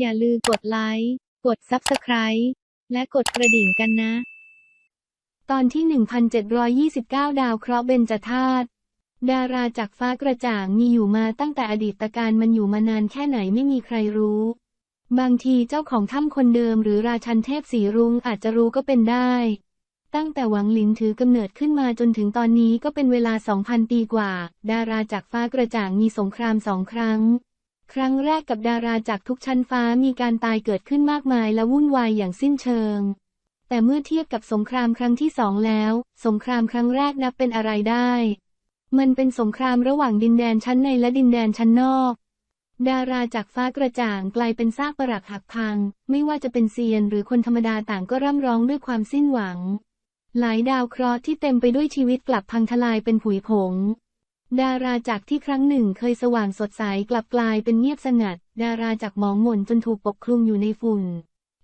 อย่าลืมกดไลค์ กด Subscribe และกดกระดิ่งกันนะ ตอนที่ 1729 ดาวเคราะห์เบญจธาตุดาราจากฟ้ากระจ่างมีอยู่มาตั้งแต่อดีตการมันอยู่มานานแค่ไหนไม่มีใครรู้ บางทีเจ้าของถ้ำคนเดิมหรือราชันเทพสีรุ้งอาจจะรู้ก็เป็นได้ ตั้งแต่หวังหลินถือกำเนิดขึ้นมาจนถึงตอนนี้ก็เป็นเวลา 2,000 ปีกว่า ดาราจากฟ้ากระจ่างมีสงครามสองครั้ง ครั้งแรกกับดาราจากทุกชั้นฟ้ามีการตายเกิดขึ้นมากมายและวุ่นวายอย่างสิ้นเชิง แต่เมื่อเทียบกับสงครามครั้งที่สองแล้ว สงครามครั้งแรกนับเป็นอะไรได้ มันเป็นสงครามระหว่างดินแดนชั้นในและดินแดนชั้นนอก ดาราจากฟ้ากระจ่างกลายเป็นซากปรักหักพัง ไม่ว่าจะเป็นเซียนหรือคนธรรมดาต่างก็ร่ำร้องด้วยความสิ้นหวัง หลายดาวเคราะห์ที่เต็มไปด้วยชีวิตกลับพังทลายเป็นผุยผง ดาราจากที่ครั้งหนึ่งเคยสว่างสดใสกลับกลายเป็นเงียบสงัด ดาราจากหมองหม่นจนถูกปกคลุมอยู่ในฝุ่น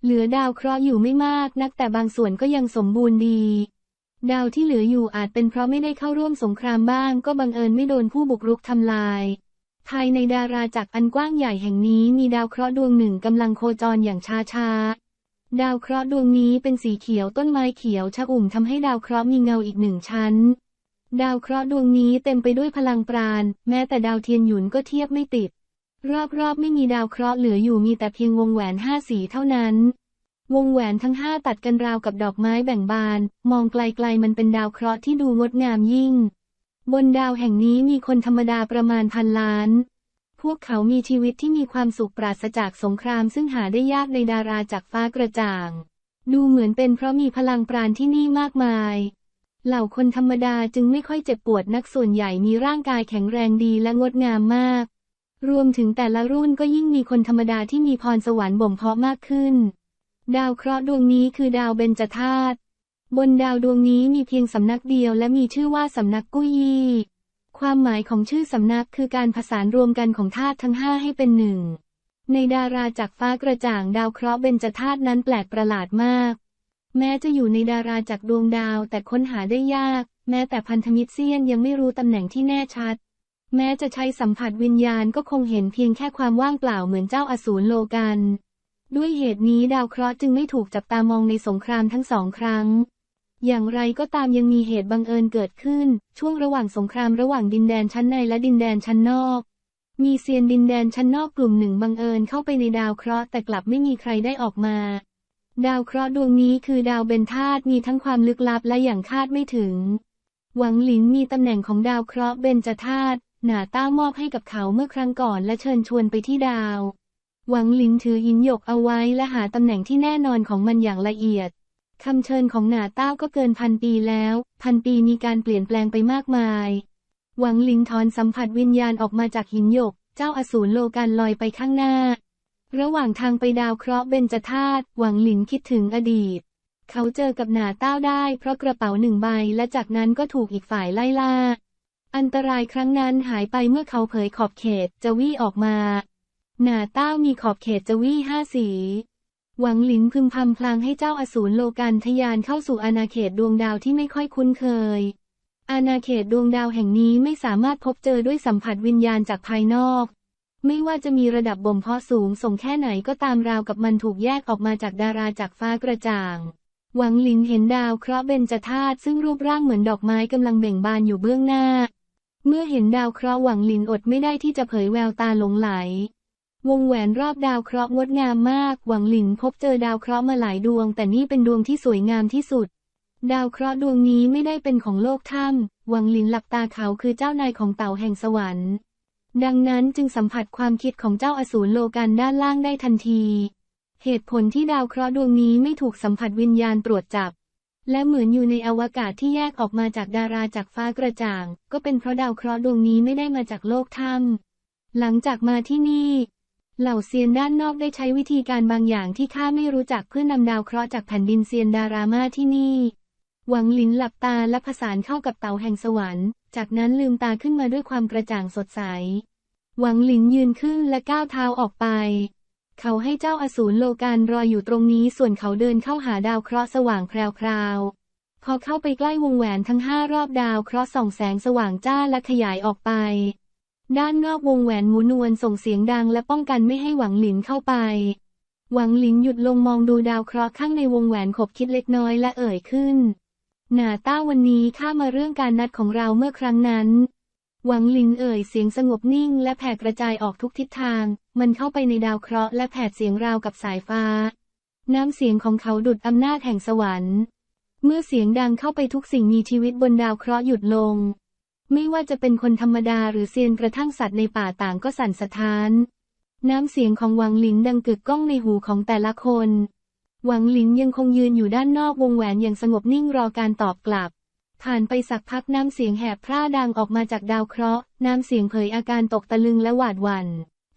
เหลือดาวเคราะห์อยู่ไม่มากนักแต่บางส่วนก็ยังสมบูรณ์ดี ดาวที่เหลืออยู่อาจเป็นเพราะไม่ได้เข้าร่วมสงครามบ้าง ก็บังเอิญไม่โดนผู้บุกรุกทำลาย ภายในดาราจากอันกว้างใหญ่แห่งนี้มีดาวเคราะห์ดวงหนึ่งกำลังโคจรอย่างช้าช้าๆดาวเคราะห์ดวงนี้เป็นสีเขียวต้นไม้เขียวชอุ่มทำให้ดาวเคราะห์มีเงาอีกหนึ่งชั้น ดาวเคราะห์ดวงนี้เต็มไปด้วยพลังปราณ แม้แต่ดาวเทียนหยุนก็เทียบไม่ติด รอบๆไม่มีดาวเคราะห์เหลืออยู่มีแต่เพียงวงแหวนห้าสีเท่านั้น วงแหวนทั้งห้าตัดกันราวกับดอกไม้แบ่งบาน มองไกลๆมันเป็นดาวเคราะห์ที่ดูงดงามยิ่ง บนดาวแห่งนี้มีคนธรรมดาประมาณพันล้าน พวกเขามีชีวิตที่มีความสุขปราศจากสงครามซึ่งหาได้ยากในดาราจากฟ้ากระจ่าง ดูเหมือนเป็นเพราะมีพลังปราณที่นี่มากมาย เหล่าคนธรรมดาจึงไม่ค่อยเจ็บปวดนักส่วนใหญ่มีร่างกายแข็งแรงดีและงดงามมาก รวมถึงแต่ละรุ่นก็ยิ่งมีคนธรรมดาที่มีพรสวรรค์บ่มเพาะมากขึ้น ดาวเคราะห์ดวงนี้คือดาวเบญจธาตุบนดาวดวงนี้มีเพียงสำนักเดียวและมีชื่อว่าสำนักกุ้ยยี่ความหมายของชื่อสำนักคือการผสานรวมกันของธาตุทั้งห้าให้เป็นหนึ่งในดาราจากฟ้ากระจ่างดาวเคราะห์เบญจธาตุนั้นแปลกประหลาดมาก แม้จะอยู่ในดาราจากดวงดาวแต่ค้นหาได้ยาก แม้แต่พันธมิตรเซียนยังไม่รู้ตำแหน่งที่แน่ชัด แม้จะใช้สัมผัสวิญญาณก็คงเห็นเพียงแค่ความว่างเปล่าเหมือนเจ้าอสูรโลกัน ด้วยเหตุนี้ดาวเคราะห์จึงไม่ถูกจับตามองในสงครามทั้งสองครั้ง อย่างไรก็ตามยังมีเหตุบังเอิญเกิดขึ้น ช่วงระหว่างสงครามระหว่างดินแดนชั้นในและดินแดนชั้นนอกมีเซียนดินแดนชั้นนอกกลุ่มหนึ่งบังเอิญเข้าไปในดาวเคราะห์แต่กลับไม่มีใครได้ออกมา ดาวเคราะห์ดวงนี้คือดาวเบนธาตุมีทั้งความลึกลับและอย่างคาดไม่ถึง หวังหลินมีตำแหน่งของดาวเคราะห์เบนจธาตุหนาต้ามอบให้กับเขาเมื่อครั้งก่อนและเชิญชวนไปที่ดาว หวังหลินถือหินหยกเอาไว้และหาตำแหน่งที่แน่นอนของมันอย่างละเอียดคำเชิญของหนาต้าก็เกินพันปีแล้ว พันปีมีการเปลี่ยนแปลงไปมากมาย หวังหลินถอนสัมผัสวิญญาณออกมาจากหินหยก เจ้าอสูรโลกันลอยไปข้างหน้า ระหว่างทางไปดาวเคราะห์เบญจธาตุหวังหลินคิดถึงอดีต เขาเจอกับหนาเต้าได้เพราะกระเป๋าหนึ่งใบและจากนั้นก็ถูกอีกฝ่ายไล่ล่า อันตรายครั้งนั้นหายไปเมื่อเขาเผยขอบเขตจะวี่ออกมา หนาเต้ามีขอบเขตจะวี่ห้าสี หวังหลินพึมพำพลางให้เจ้าอสูรโลกันทยานเข้าสู่อาณาเขตดวงดาวที่ไม่ค่อยคุ้นเคย อาณาเขตดวงดาวแห่งนี้ไม่สามารถพบเจอด้วยสัมผัสวิญญาณจากภายนอก ไม่ว่าจะมีระดับบ่มเพาะสูงส่งแค่ไหนก็ตามราวกับมันถูกแยกออกมาจากดาราจากฟ้ากระจ่าง หวังหลินเห็นดาวเคราะห์เบญจธาตุซึ่งรูปร่างเหมือนดอกไม้กำลังเบ่งบานอยู่เบื้องหน้า เมื่อเห็นดาวเคราะห์หวังหลินอดไม่ได้ที่จะเผยแววตาหลงไหล วงแหวนรอบดาวเคราะห์งดงามมาก หวังหลินพบเจอดาวเคราะห์มาหลายดวง แต่นี่เป็นดวงที่สวยงามที่สุด ดาวเคราะห์ดวงนี้ไม่ได้เป็นของโลกถ้ำหวังหลินหลับตาเขาคือเจ้านายของเต่าแห่งสวรรค์ ดังนั้นจึงสัมผัสความคิดของเจ้าอสูรโลกันด้านล่างได้ทันที เหตุผลที่ดาวเคราะห์ดวงนี้ไม่ถูกสัมผัสวิญญาณตรวจจับ และเหมือนอยู่ในอวกาศที่แยกออกมาจากดาราจากฟ้ากระจ่าง ก็เป็นเพราะดาวเคราะห์ดวงนี้ไม่ได้มาจากโลกถ้ำหลังจากมาที่นี่ เหล่าเซียนด้านนอกได้ใช้วิธีการบางอย่างที่ข้าไม่รู้จักเพื่อนำดาวเคราะห์จากแผ่นดินเซียนดารามาที่นี่ หวังลินหลับตาและผสานเข้ากับเต่าแห่งสวรรค์ จากนั้นลืมตาขึ้นมาด้วยความกระจ่างสดใส หวังหลินยืนขึ้นและก้าวเท้าออกไป เขาให้เจ้าอสูรโลกันรออยู่ตรงนี้ส่วนเขาเดินเข้าหาดาวเคราะห์สว่างแพรวๆพอเข้าไปใกล้วงแหวนทั้งห้ารอบดาวเคราะห์ส่องแสงสว่างจ้าและขยายออกไป ด้านนอกวงแหวนหมุนวนส่งเสียงดังและป้องกันไม่ให้หวังหลินเข้าไป หวังหลิงหยุดลงมองดูดาวเคราะห์ข้างในวงแหวนขบคิดเล็กน้อยและเอ่ยขึ้น หนาต้าวันนี้ข้ามาเรื่องการนัดของเราเมื่อครั้งนั้น หวังลิงเอ่ยเสียงสงบนิ่งและแผ่กระจายออกทุกทิศทาง มันเข้าไปในดาวเคราะห์และแผดเสียงราวกับสายฟ้า น้ำเสียงของเขาดุดอำนาจแห่งสวรรค์ เมื่อเสียงดังเข้าไปทุกสิ่งมีชีวิตบนดาวเคราะห์หยุดลง ไม่ว่าจะเป็นคนธรรมดาหรือเซียนกระทั่งสัตว์ในป่าต่างก็สั่นสะท้าน น้ำเสียงของหวังลิงดังกึกก้องในหูของแต่ละคน หวังหลิงยังคงยืนอยู่ด้านนอกวงแหวนอย่างสงบนิ่งรอการตอบกลับ ผ่านไปสักพักน้ำเสียงแหบพร่าดังออกมาจากดาวเคราะห์ น้ำเสียงเผยอาการตกตะลึงและหวาดหวัน่น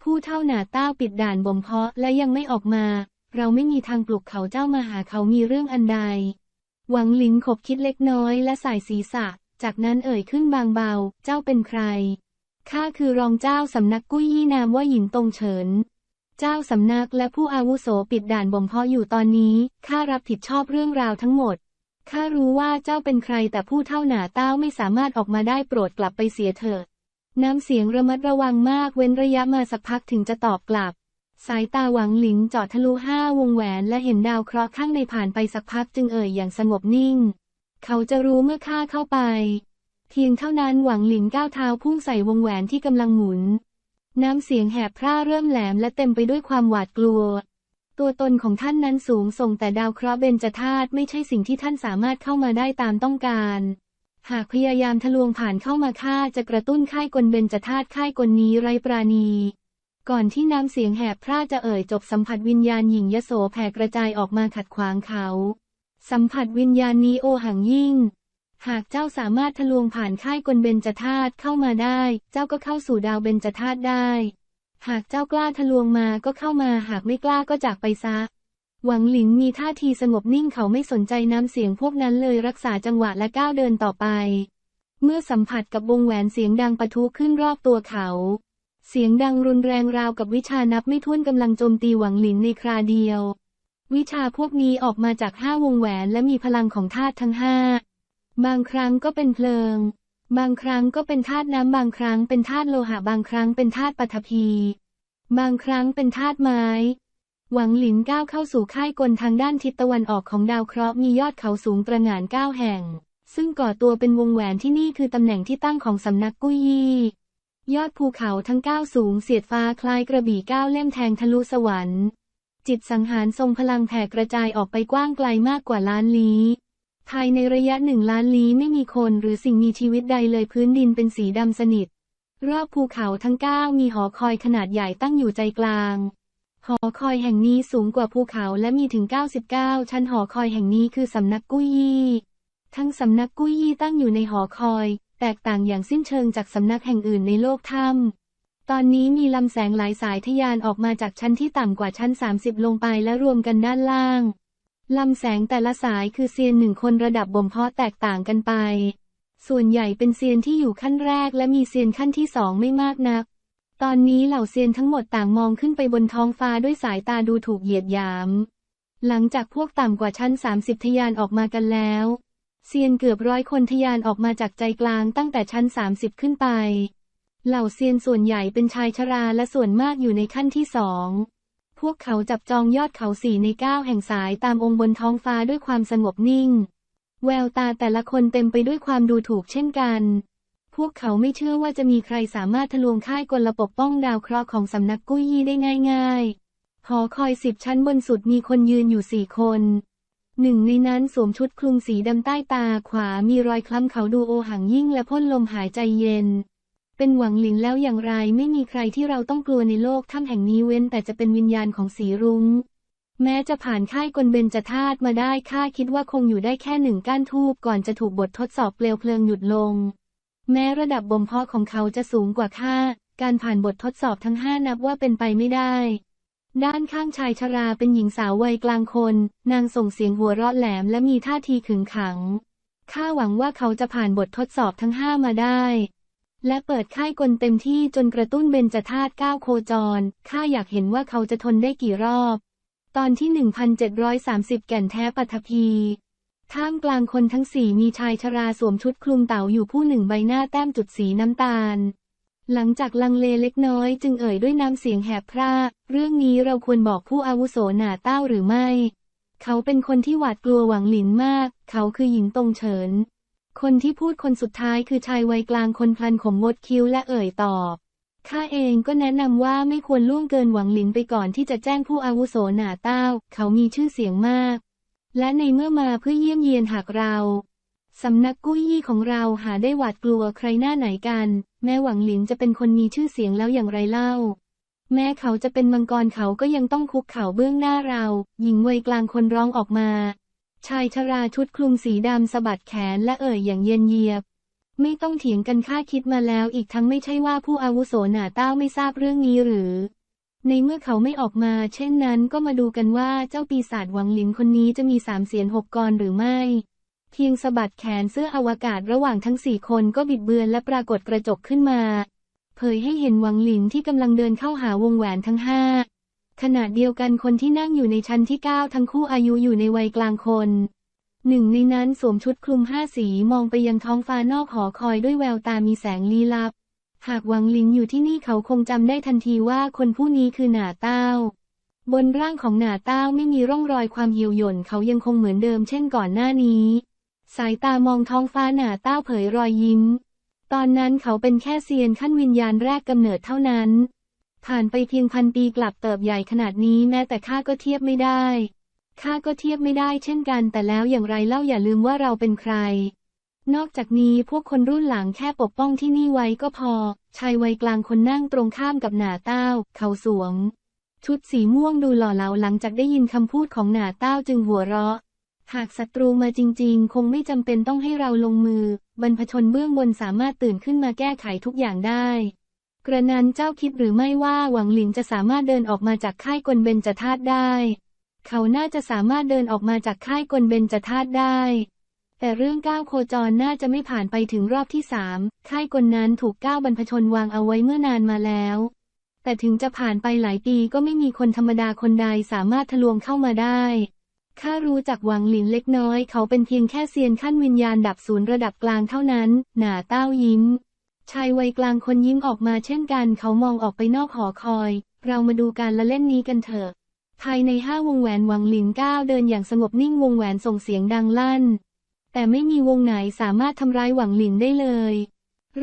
ผู้เท่าหนาต้าปิดด่านบ่มเพาะและยังไม่ออกมา เราไม่มีทางปลุกเขาเจ้ามาหาเขามีเรื่องอันใด หวังหลิงขบคิดเล็กน้อยและสายศีรษะ จากนั้นเอ่ยขึ้นบางเบา เจ้าเป็นใคร ข้าคือรองเจ้าสำนักกุ้ยยี่นามว่าหญิงตงเฉิน เจ้าสำนักและผู้อาวุโสปิดด่านบ่มเพาะอยู่ตอนนี้ ข้ารับผิดชอบเรื่องราวทั้งหมด ข้ารู้ว่าเจ้าเป็นใครแต่ผู้เท่าหนาเต้าไม่สามารถออกมาได้โปรดกลับไปเสียเถิด น้ำเสียงระมัดระวังมากเว้นระยะมาสักพักถึงจะตอบกลับ สายตาหวังหลิงจาะทะลุห้าวงแหวนและเห็นดาวเคราะห์ข้างในผ่านไปสักพักจึงเอ่ยอย่างสงบนิ่ง เขาจะรู้เมื่อข้าเข้าไป เพียงเท่านั้นหวังหลิงก้าวเท้าพุ่งใส่วงแหวนที่กำลังหมุน น้ำเสียงแหบพร่าเริ่มแหลมและเต็มไปด้วยความหวาดกลัว ตัวตนของท่านนั้นสูงส่งแต่ดาวเคราะห์เบญจธาตุไม่ใช่สิ่งที่ท่านสามารถเข้ามาได้ตามต้องการ หากพยายามทะลวงผ่านเข้ามาฆ่าจะกระตุ้นค่ายกลเบญจธาตุค่ายกลนี้ไรปราณี ก่อนที่น้ำเสียงแหบพร่าจะเอ่ยจบสัมผัสวิญญาณหญิงยโสแผ่กระจายออกมาขัดขวางเขา สัมผัสวิญญาณนี้โอหังยิ่ง หากเจ้าสามารถทะลวงผ่านค่ายกลเบญจธาตุเข้ามาได้ เจ้าก็เข้าสู่ดาวเบญจธาตุได้ หากเจ้ากล้าทะลวงมาก็เข้ามา หากไม่กล้าก็จากไปซะ หวังหลินมีท่าทีสงบนิ่งเขาไม่สนใจน้ำเสียงพวกนั้นเลยรักษาจังหวะและก้าวเดินต่อไป เมื่อสัมผัสกับวงแหวนเสียงดังปะทุขึ้นรอบตัวเขา เสียงดังรุนแรงราวกับวิชานับไม่ถ้วนกำลังโจมตีหวังหลินในคราเดียว วิชาพวกนี้ออกมาจากห้าวงแหวนและมีพลังของธาตุทั้งห้า บางครั้งก็เป็นเพลิง บางครั้งก็เป็นธาตุน้ำบางครั้งเป็นธาตุโลหะบางครั้งเป็นธาตุปฐพี บางครั้งเป็นธาตุไม้ หวังหลินก้าวเข้าสู่ค่ายกลทางด้านทิศตะวันออกของดาวเคราะห์มียอดเขาสูงตระหง่านเก้าแห่ง ซึ่งก่อตัวเป็นวงแหวนที่นี่คือตำแหน่งที่ตั้งของสำนักกุ้ยยี่ยอดภูเขาทั้งเก้าสูงเสียดฟ้าคล้ายกระบี่ก้าเล่มแทงทะลุสวรรค์ จิตสังหารทรงพลังแผ่กระจายออกไปกว้างไกลมากกว่าล้านลี้ ภายในระยะหนึ่งล้านลี้ไม่มีคนหรือสิ่งมีชีวิตใดเลยพื้นดินเป็นสีดำสนิท รอบภูเขาทั้งเก้ามีหอคอยขนาดใหญ่ตั้งอยู่ใจกลาง หอคอยแห่งนี้สูงกว่าภูเขาและมีถึง 99 ชั้นหอคอยแห่งนี้คือสำนักกุ้ยยี่ทั้งสำนักกุ้ยยี่ตั้งอยู่ในหอคอย แตกต่างอย่างสิ้นเชิงจากสำนักแห่งอื่นในโลกถ้ำตอนนี้มีลำแสงหลายสายทะยานออกมาจากชั้นที่ต่ำกว่าชั้น 30 ลงไปและรวมกันด้านล่าง ลำแสงแต่ละสายคือเซียนหนึ่งคนระดับบ่มเพาะแตกต่างกันไป ส่วนใหญ่เป็นเซียนที่อยู่ขั้นแรกและมีเซียนขั้นที่สองไม่มากนัก ตอนนี้เหล่าเซียนทั้งหมดต่างมองขึ้นไปบนท้องฟ้าด้วยสายตาดูถูกเหยียดหยาม หลังจากพวกต่ำกว่าชั้น 30ทะยานออกมากันแล้ว เซียนเกือบร้อยคนทะยานออกมาจากใจกลางตั้งแต่ชั้น 30 ขึ้นไป เหล่าเซียนส่วนใหญ่เป็นชายชราและส่วนมากอยู่ในขั้นที่สอง พวกเขาจับจองยอดเขาสี่ในเก้าแห่งสายตามองค์บนท้องฟ้าด้วยความสงบนิ่ง แววตาแต่ละคนเต็มไปด้วยความดูถูกเช่นกัน พวกเขาไม่เชื่อว่าจะมีใครสามารถทะลวงค่ายกลปกป้องดาวเคราะห์ของสำนักกุ้ยยี่ได้ง่าย ๆ หอคอยสิบชั้นบนสุดมีคนยืนอยู่สี่คนหนึ่งในนั้นสวมชุดคลุมสีดำใต้ตาขวามีรอยคล้ำเขาดูโอหังยิ่งและพ่นลมหายใจเย็น เป็นหวังหลินแล้วอย่างไรไม่มีใครที่เราต้องกลัวในโลกถ้ำแห่งนี้เว้นแต่จะเป็นวิญญาณของสีรุง้ง แม้จะผ่านค่ายกลเบญจธาตุมาได้ข้าคิดว่าคงอยู่ได้แค่หนึ่งก้านทูบก่อนจะถูกบททดสอบเปลวเพลิงหยุดลง แม้ระดับบ่มเพาะของเขาจะสูงกว่าข้าการผ่านบททดสอบทั้งห้านับว่าเป็นไปไม่ได้ ด้านข้างชายชราเป็นหญิงสาววัยกลางคน นางส่งเสียงหัวเราะแหลมและมีท่าทีขึงขังข้าหวังว่าเขาจะผ่านบททดสอบทั้งห้ามาได้ และเปิดค่ายกลเต็มที่จนกระตุ้นเบญจธาตุก้าวโคจร ข้าอยากเห็นว่าเขาจะทนได้กี่รอบ ตอนที่ 1730 แก่นแท้ปัทภีท่ามกลางคนทั้งสี่มีชายชราสวมชุดคลุมเต่าอยู่ผู้หนึ่งใบหน้าแต้มจุดสีน้ำตาล หลังจากลังเลเล็กน้อยจึงเอ่ยด้วยน้ำเสียงแหบพร่าเรื่องนี้เราควรบอกผู้อาวุโสหนาเต้าหรือไม่ เขาเป็นคนที่หวาดกลัวหวังหลินมาก เขาคือหญิงตรงเฉิน คนที่พูดคนสุดท้ายคือชายวัยกลางคนพลันขมงดคิ้วและเอ่ยตอบข้าเองก็แนะนำว่าไม่ควรล่วงเกินหวังหลินไปก่อนที่จะแจ้งผู้อาวุโสหนาเต้า เขามีชื่อเสียงมาก และในเมื่อมาเพื่อเยี่ยมเยียนหากเราสำนักกุ้ยยี่ของเราหาได้หวาดกลัวใครหน้าไหนกัน แม้หวังหลินจะเป็นคนมีชื่อเสียงแล้วอย่างไรเล่า แม้เขาจะเป็นมังกรเขาก็ยังต้องคุกเข่าเบื้องหน้าเรา หญิงวัยกลางคนร้องออกมา ชายชราชุดคลุมสีดำสะบัดแขนและเอ่ยอย่างเย็นเยียบ ไม่ต้องเถียงกันข้าคิดมาแล้วอีกทั้งไม่ใช่ว่าผู้อาวุโสหนาเต้าไม่ทราบเรื่องนี้หรือ ในเมื่อเขาไม่ออกมา เช่นนั้นก็มาดูกันว่าเจ้าปีศาจหวังหลินคนนี้จะมีสามเสียนหกกรหรือไม่ เพียงสะบัดแขนเสื้ออวกาศระหว่างทั้งสี่คนก็บิดเบือนและปรากฏกระจกขึ้นมา เผยให้เห็นหวังหลินที่กำลังเดินเข้าหาวงแหวนทั้งห้า ขณะเดียวกันคนที่นั่งอยู่ในชั้นที่เก้าทั้งคู่อายุอยู่ในวัยกลางคนหนึ่งในนั้นสวมชุดคลุมห้าสีมองไปยังท้องฟ้านอกหอคอยด้วยแววตามีแสงลี้ลับ หากหวังลินอยู่ที่นี่เขาคงจำได้ทันทีว่าคนผู้นี้คือหนาเต้า บนร่างของหนาเต้าไม่มีร่องรอยความเหี่ยวหย่นเขายังคงเหมือนเดิมเช่นก่อนหน้านี้ สายตามองท้องฟ้าหนาเต้าเผยรอยยิ้ม ตอนนั้นเขาเป็นแค่เซียนขั้นวิญญาณแรกกำเนิดเท่านั้น ผ่านไปเพียงพันปีกลับเติบใหญ่ขนาดนี้แม้แต่ข้าก็เทียบไม่ได้ ข้าก็เทียบไม่ได้เช่นกัน แต่แล้วอย่างไรเล่าอย่าลืมว่าเราเป็นใคร นอกจากนี้พวกคนรุ่นหลังแค่ปกป้องที่นี่ไว้ก็พอ ชายวัยกลางคนนั่งตรงข้ามกับหนาเต้า เขาสวมชุดสีม่วงดูหล่อเหลาหลังจากได้ยินคำพูดของหนาเต้าจึงหัวเราะ หากศัตรูมาจริง ๆ คงไม่จำเป็นต้องให้เราลงมือ บรรพชนเบื้องบนสามารถตื่นขึ้นมาแก้ไขทุกอย่างได้ กระนั้นเจ้าคิดหรือไม่ว่าหวังหลินจะสามารถเดินออกมาจากค่ายกลเบญจธาตุได้ เขาน่าจะสามารถเดินออกมาจากค่ายกลเบญจธาตุได้ แต่เรื่องก้าวโคจรน่าจะไม่ผ่านไปถึงรอบที่สามค่ายกลนั้นถูกก้าวบรรพชนวางเอาไว้เมื่อนานมาแล้ว แต่ถึงจะผ่านไปหลายปีก็ไม่มีคนธรรมดาคนใดสามารถทะลวงเข้ามาได้ข้ารู้จักหวังหลินเล็กน้อย เขาเป็นเพียงแค่เซียนขั้นวิญญาณดับศูนย์ระดับกลางเท่านั้น หนาเต้ายิ้ม ชายวัยกลางคนยิ้มออกมาเช่นกัน เขามองออกไปนอกหอคอย เรามาดูการละเล่นนี้กันเถอะ ภายในห้าวงแหวนหวังหลินก้าวเดินอย่างสงบนิ่งวงแหวนส่งเสียงดังลั่น แต่ไม่มีวงไหนสามารถทำร้ายหวังหลินได้เลย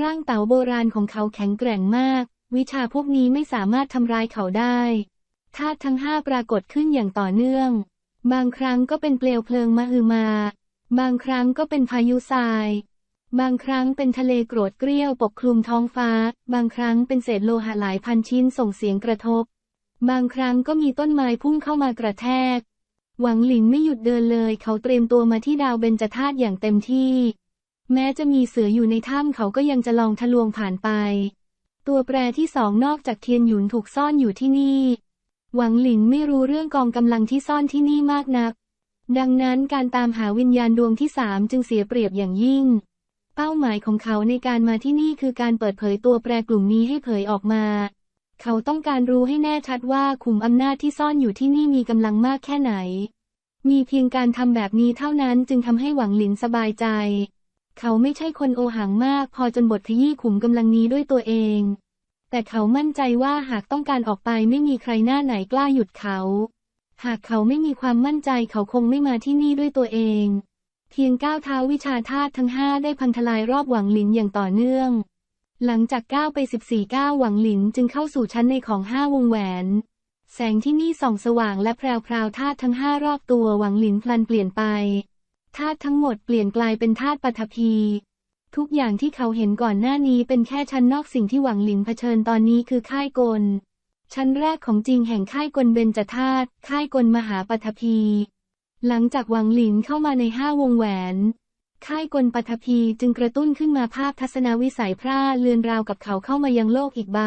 ร่างเต๋าโบราณของเขาแข็งแกร่งมาก วิชาพวกนี้ไม่สามารถทำร้ายเขาได้ธาตุทั้งห้าปรากฏขึ้นอย่างต่อเนื่อง บางครั้งก็เป็นเปลวเพลิงมหึมา บางครั้งก็เป็นพายุทราย บางครั้งเป็นทะเลโกรธเกรี้ยวปกคลุมท้องฟ้า บางครั้งเป็นเศษโลหะหลายพันชิ้นส่งเสียงกระทบ บางครั้งก็มีต้นไม้พุ่งเข้ามากระแทก หวังหลินไม่หยุดเดินเลย เขาเตรียมตัวมาที่ดาวเบญจธาตุอย่างเต็มที่ แม้จะมีเสืออยู่ในถ้ำเขาก็ยังจะลองทะลวงผ่านไป ตัวแปรที่สองนอกจากเทียนหยุนถูกซ่อนอยู่ที่นี่ หวังหลินไม่รู้เรื่องกองกำลังที่ซ่อนที่นี่มากนัก ดังนั้นการตามหาวิญญาณดวงที่สามจึงเสียเปรียบอย่างยิ่ง เป้าหมายของเขาในการมาที่นี่คือการเปิดเผยตัวแปรกลุ่มนี้ให้เผยออกมา เขาต้องการรู้ให้แน่ชัดว่าขุมอำนาจที่ซ่อนอยู่ที่นี่มีกำลังมากแค่ไหน มีเพียงการทำแบบนี้เท่านั้นจึงทำให้หวังหลินสบายใจ เขาไม่ใช่คนโอหังมากพอจนบทขยี้ขุมกำลังนี้ด้วยตัวเอง แต่เขามั่นใจว่าหากต้องการออกไปไม่มีใครหน้าไหนกล้าหยุดเขา หากเขาไม่มีความมั่นใจเขาคงไม่มาที่นี่ด้วยตัวเอง เพียงก้าวเท้าวิชาธาตุทั้งห้าได้พังทลายรอบหวังหลินอย่างต่อเนื่อง หลังจากก้าวไป 14 ก้าวหวังหลินจึงเข้าสู่ชั้นในของห้าวงแหวน แสงที่นี่ส่องสว่างและแพรวพราวธาตุทั้งห้ารอบตัวหวังหลินพลันเปลี่ยนไปธาตุทั้งหมดเปลี่ยนกลายเป็นธาตุปฐพี ทุกอย่างที่เขาเห็นก่อนหน้านี้เป็นแค่ชั้นนอกสิ่งที่หวังหลินเผชิญตอนนี้คือค่ายกล ชั้นแรกของจริงแห่งค่ายกลเบญจธาตุค่ายกลมหาปฐพี หลังจากหวังหลินเข้ามาในห้าวงแหวน ค่ายกลปฐพีจึงกระตุ้นขึ้นมาภาพทัศนวิสัยพร่าเลือนราวกับเขาเข้ามายังโลกอีกใบ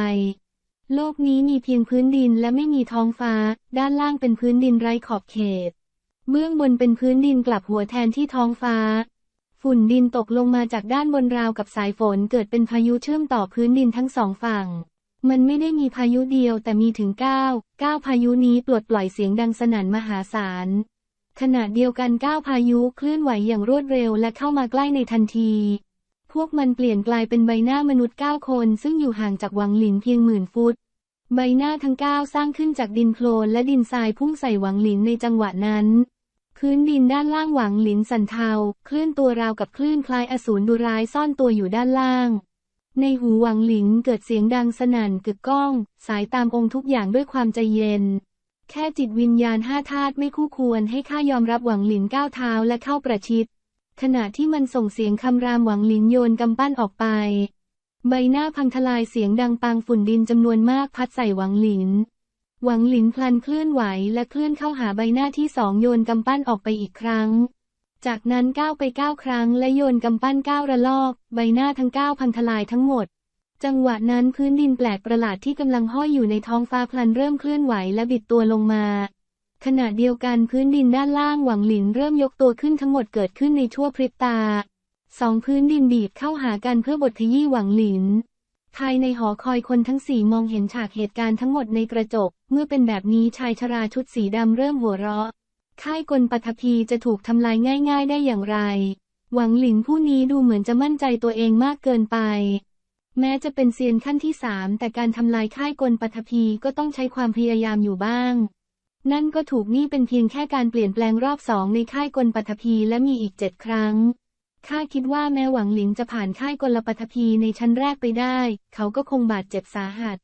โลกนี้มีเพียงพื้นดินและไม่มีท้องฟ้า ด้านล่างเป็นพื้นดินไร้ขอบเขต เบื้องบนเป็นพื้นดินกลับหัวแทนที่ท้องฟ้า ฝุ่นดินตกลงมาจากด้านบนราวกับสายฝนเกิดเป็นพายุเชื่อมต่อพื้นดินทั้งสองฝั่งมันไม่ได้มีพายุเดียวแต่มีถึงเก้าเก้าพายุนี้ปลดปล่อยเสียงดังสนั่นมหาศาล ขณะเดียวกันก้าวพายุเคลื่อนไหวอย่างรวดเร็วและเข้ามาใกล้ในทันที พวกมันเปลี่ยนกลายเป็นใบหน้ามนุษย์เก้าคนซึ่งอยู่ห่างจากหวังหลินเพียงหมื่นฟุต ใบหน้าทั้งเก้าสร้างขึ้นจากดินโคลนและดินทรายพุ่งใส่หวังหลินในจังหวะนั้น พื้นดินด้านล่างหวังหลินสั่นเทาเคลื่อนตัวราวกับคลื่นคล้ายอสูรดุร้ายซ่อนตัวอยู่ด้านล่าง ในหูหวังหลินเกิดเสียงดังสนั่นกึกก้อง สายตามองทุกอย่างด้วยความใจเย็น แค่จิตวิญญาณห้าธาตุไม่คู่ควรให้ข้ายอมรับหวังหลินก้าวเท้าและเข้าประชิด ขณะที่มันส่งเสียงคำรามหวังหลินโยนกำปั้นออกไป ใบหน้าพังทลายเสียงดังปางฝุ่นดินจำนวนมากพัดใส่หวังหลิน หวังหลินพลันเคลื่อนไหวและเคลื่อนเข้าหาใบหน้าที่สองโยนกำปั้นออกไปอีกครั้ง จากนั้นก้าวไปก้าวครั้งและโยนกำปั้นก้าวระลอก ใบหน้าทั้งก้าวพังทลายทั้งหมด จังหวะนั้นพื้นดินแปลกประหลาดที่กำลังห้อยอยู่ในท้องฟ้าพลันเริ่มเคลื่อนไหวและบิดตัวลงมา ขณะเดียวกันพื้นดินด้านล่างหวังหลินเริ่มยกตัวขึ้นทั้งหมดเกิดขึ้นในชั่วพริบตา สองพื้นดินบีบเข้าหากันเพื่อบทขยี้หวังหลิน ภายในหอคอยคนทั้งสี่มองเห็นฉากเหตุการณ์ทั้งหมดในกระจก เมื่อเป็นแบบนี้ชายชราชุดสีดำเริ่มหัวเราะ ค่ายกลปัทภีจะถูกทำลายง่าย ๆ ได้อย่างไร หวังหลินผู้นี้ดูเหมือนจะมั่นใจตัวเองมากเกินไป แม้จะเป็นเซียนขั้นที่สามแต่การทำลายค่ายกลปัทภีก็ต้องใช้ความพยายามอยู่บ้าง นั่นก็ถูกนี่เป็นเพียงแค่การเปลี่ยนแปลงรอบสองในค่ายกลปัทภีและมีอีกเจ็ดครั้งข้าคิดว่าแม้หวังหลินจะผ่านค่ายกลปัทภีในชั้นแรกไปได้ เขาก็คงบาดเจ็บสาหัส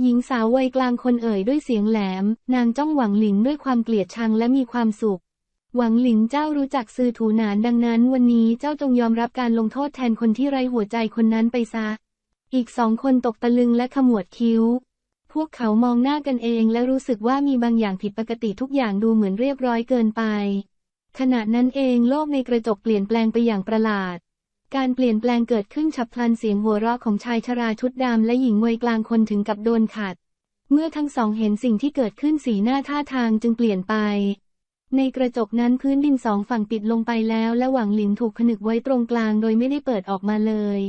หญิงสาววัยกลางคนเอ่ยด้วยเสียงแหลม นางจ้องหวังหลินด้วยความเกลียดชังและมีความสุข หวังหลินเจ้ารู้จักซื้อถูหนานดังนั้น วันนี้เจ้าจงยอมรับการลงโทษแทนคนที่ไร้หัวใจคนนั้นไปซะ อีกสองคนตกตะลึงและขมวดคิ้ว พวกเขามองหน้ากันเองและรู้สึกว่ามีบางอย่างผิดปกติทุกอย่างดูเหมือนเรียบร้อยเกินไป ขณะนั้นเองโลกในกระจกเปลี่ยนแปลงไปอย่างประหลาด การเปลี่ยนแปลงเกิดขึ้นฉับพลันเสียงหัวเราะของชายชราชุดดำและหญิงวัยกลางคนถึงกับโดนขัด เมื่อทั้งสองเห็นสิ่งที่เกิดขึ้นสีหน้าท่าทางจึงเปลี่ยนไปในกระจกนั้นพื้นดินสองฝั่งปิดลงไปแล้วและหวังหลินถูกผนึกไว้ตรงกลางโดยไม่ได้เปิดออกมาเลย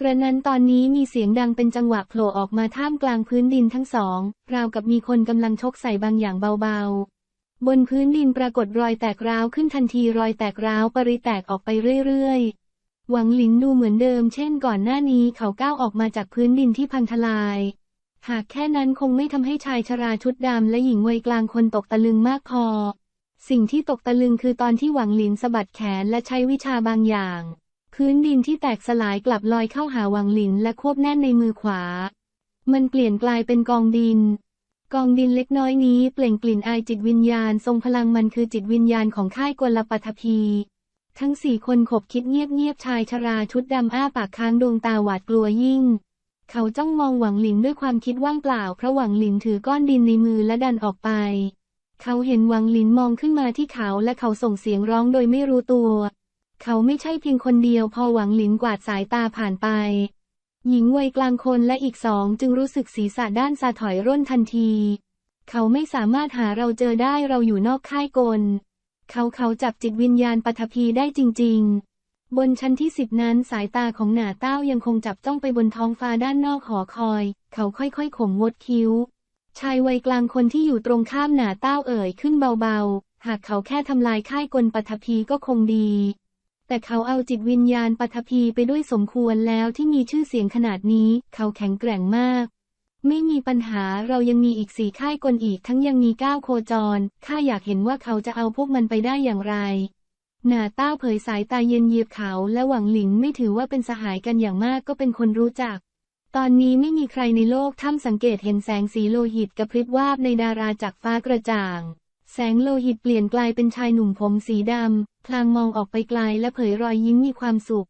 กระนั้นตอนนี้มีเสียงดังเป็นจังหวะโผล่ออกมาท่ามกลางพื้นดินทั้งสอง ราวกับมีคนกำลังชกใส่บางอย่างเบาๆ บนพื้นดินปรากฏรอยแตกร้าวขึ้นทันทีรอยแตกร้าวปริแตกออกไปเรื่อยๆ หวังหลินดูเหมือนเดิมเช่นก่อนหน้านี้เขาก้าวออกมาจากพื้นดินที่พังทลาย หากแค่นั้นคงไม่ทำให้ชายชราชุดดำและหญิงวัยกลางคนตกตะลึงมากพอ สิ่งที่ตกตะลึงคือตอนที่หวังหลินสะบัดแขนและใช้วิชาบางอย่าง พื้นดินที่แตกสลายกลับลอยเข้าหาหวังหลินและควบแน่นในมือขวา มันเปลี่ยนกลายเป็นกองดิน กองดินเล็กน้อยนี้เปล่งกลิ่นอายจิตวิญญาณทรงพลังมันคือจิตวิญญาณของค่ายกลปัทภีทั้งสี่คนขบคิดเงียบๆชายชราชุดดำอ้าปากค้างดวงตาหวาดกลัวยิ่ง เขาจ้องมองหวังหลินด้วยความคิดว่างเปล่าเพราะหวังหลินถือก้อนดินในมือและดันออกไป เขาเห็นหวังหลินมองขึ้นมาที่เขาและเขาส่งเสียงร้องโดยไม่รู้ตัว เขาไม่ใช่เพียงคนเดียวพอหวังหลินกวาดสายตาผ่านไป หญิงวัยกลางคนและอีกสองจึงรู้สึกศีรษะด้านซาถอยร่นทันที เขาไม่สามารถหาเราเจอได้เราอยู่นอกค่ายกล เขาเขาจับจิตวิญญาณปฐพีได้จริง ๆ บนชั้นที่สิบนั้นสายตาของหนาเต้ายังคงจับจ้องไปบนท้องฟ้าด้านนอกหอคอย เขาค่อยๆข่มงดคิ้ว ชายวัยกลางคนที่อยู่ตรงข้ามหนาเต้าเอ่ยขึ้นเบาๆ หากเขาแค่ทำลายค่ายกลปฐพีก็คงดี แต่เขาเอาจิตวิญญาณปฐพีไปด้วยสมควรแล้วที่มีชื่อเสียงขนาดนี้ เขาแข็งแกร่งมาก ไม่มีปัญหาเรายังมีอีกสี่ค่ายกลอีกทั้งยังมีก้าวโคจร ข้าอยากเห็นว่าเขาจะเอาพวกมันไปได้อย่างไร หนาเต้าเผยสายตาเย็นเยียบเขาและหวังหลิงไม่ถือว่าเป็นสหายกันอย่างมากก็เป็นคนรู้จัก ตอนนี้ไม่มีใครในโลกถ้ำสังเกตเห็นแสงสีโลหิตกระพริบวาบในดาราจากฟ้ากระจ่าง แสงโลหิตเปลี่ยนกลายเป็นชายหนุ่มผมสีดำ พลางมองออกไปไกลและเผยรอยยิ้มมีความสุข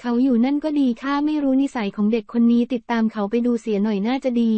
เขาอยู่นั่นก็ดีข้าไม่รู้นิสัยของเด็กคนนี้ติดตามเขาไปดูเสียหน่อยน่าจะดี